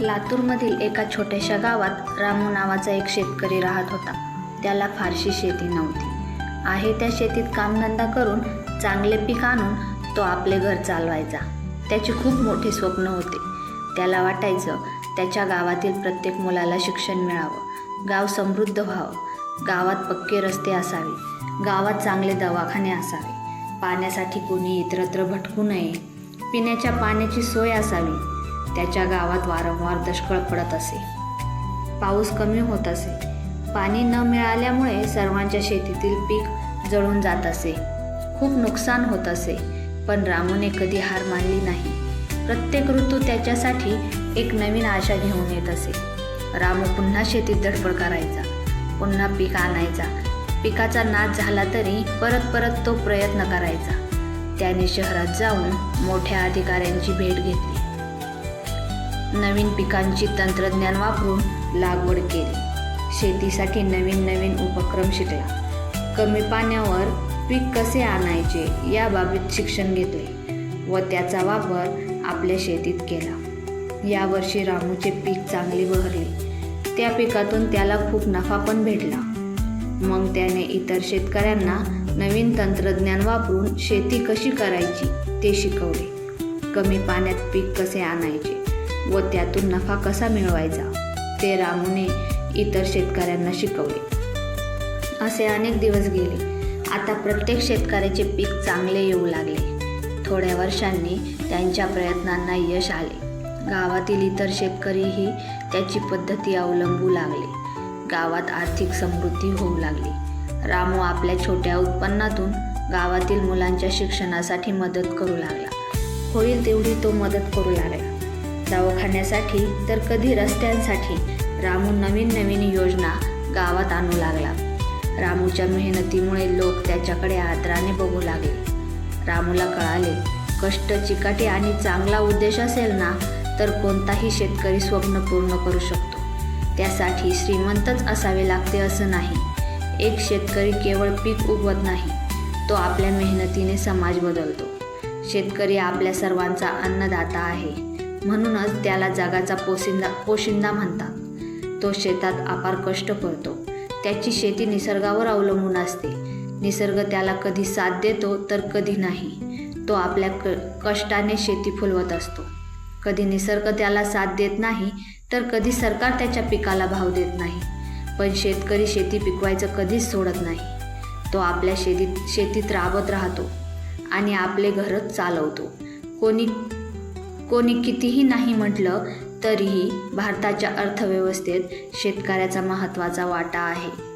लातूरमधील एका छोट्याशा गावात रामू नावाचा एक शेतकरी राहत होता. त्याला फारशी शेती नव्हती. आहे त्या शेतीत कामधंदा करून चांगले पीक आणून तो आपले घर चालवायचा. त्याचे खूप मोठे स्वप्न होते. त्याला वाटायचं त्याच्या गावातील प्रत्येक मुलाला शिक्षण मिळावं गाव समृद्ध व्हावं गावात पक्के रस्ते असावे गावात चांगले दवाखाने असावे पाण्यासाठी कोणी इतरत्र भटकू नये पिण्याच्या पाण्याची सोय असावी त्याच्या गावात वारंवार दष्कळ पडत असे. पाऊस कमी होत असे. पाणी न मिळाल्यामुळे सर्वांच्या शेतीतील पीक जळून जात असे. खूप नुकसान होत असे. पण रामूने कधी हार मानली नाही. प्रत्येक ऋतू त्याच्यासाठी एक नवीन आशा घेऊन येत असे. रामू पुन्हा शेतीत धडपड करायचा. पुन्हा पीक आणायचा. पिकाचा नाश झाला तरी परत परत तो प्रयत्न करायचा. त्याने शहरात जाऊन मोठ्या अधिकाऱ्यांची भेट घेतली. नवीन पिकांची तंत्रज्ञान वापरून लागवड केली. शेतीसाठी नवीन नवीन उपक्रम शिकला. कमी पाण्यावर पीक कसे आणायचे याबाबत शिक्षण घेतले व त्याचा वापर आपल्या शेतीत केला. यावर्षी रामूचे पीक चांगले बहरले. त्या पिकातून त्याला खूप नफा पण भेटला. मग त्याने इतर शेतकऱ्यांना नवीन तंत्रज्ञान वापरून शेती कशी करायची ते शिकवले. कमी पाण्यात पीक कसे आणायचे? व त्यातून नफा कसा मिळवायचा? ते रामूने इतर शेतकऱ्यांना शिकवले. असे अनेक दिवस गेले. आता प्रत्येक शेतकऱ्याचे पीक चांगले येऊ लागले. थोड्या वर्षांनी त्यांच्या प्रयत्नांना यश आले. गावातील इतर शेतकरीही त्याची पद्धती अवलंबू लागले. गावात आर्थिक समृद्धी होऊ लागली. रामू आपल्या छोट्या उत्पन्नातून गावातील मुलांच्या शिक्षणासाठी मदत करू लागला. होईल तेवढी तो मदत करू लागला. दवाखान्यासाठी तर कधी रस्त्यांसाठी. रामू नवीन नवीन योजना गावात आणू लागला. रामूच्या मेहनतीमुळे लोक त्याच्याकडे आदराने बघू लागले. रामूला कळाले कष्ट चिकाटी आणि चांगला उद्देश असेल ना तर कोणताही शेतकरी स्वप्न पूर्ण करू शकतो. त्यासाठी श्रीमंतच असावे लागते असं नाही. एक शेतकरी केवळ पीक उगवत नाही तो आपल्या मेहनतीने समाज बदलतो. शेतकरी आपल्या सर्वांचा अन्नदाता आहे. म्हणूनच त्याला जगाचा पोशिंदा पोशिंदा म्हणतात. तो शेतात अपार कष्ट करतो. त्याची शेती निसर्गावर अवलंबून असते. निसर्ग त्याला कधी साथ देतो तर कधी नाही. तो आपल्या क कष्टाने शेती फुलवत असतो. कधी निसर्ग त्याला साथ देत नाही तर कधी सरकार त्याच्या पिकाला भाव देत नाही. पण शेतकरी शेती पिकवायचं कधीच सोडत नाही. तो आपल्या शेतीत शेतीत राबत राहतो आणि आपले घरच चालवतो. कोणी कोणी कितीही नाही म्हटलं तरीही भारताच्या अर्थव्यवस्थेत शेतकऱ्याचा महत्त्वाचा वाटा आहे.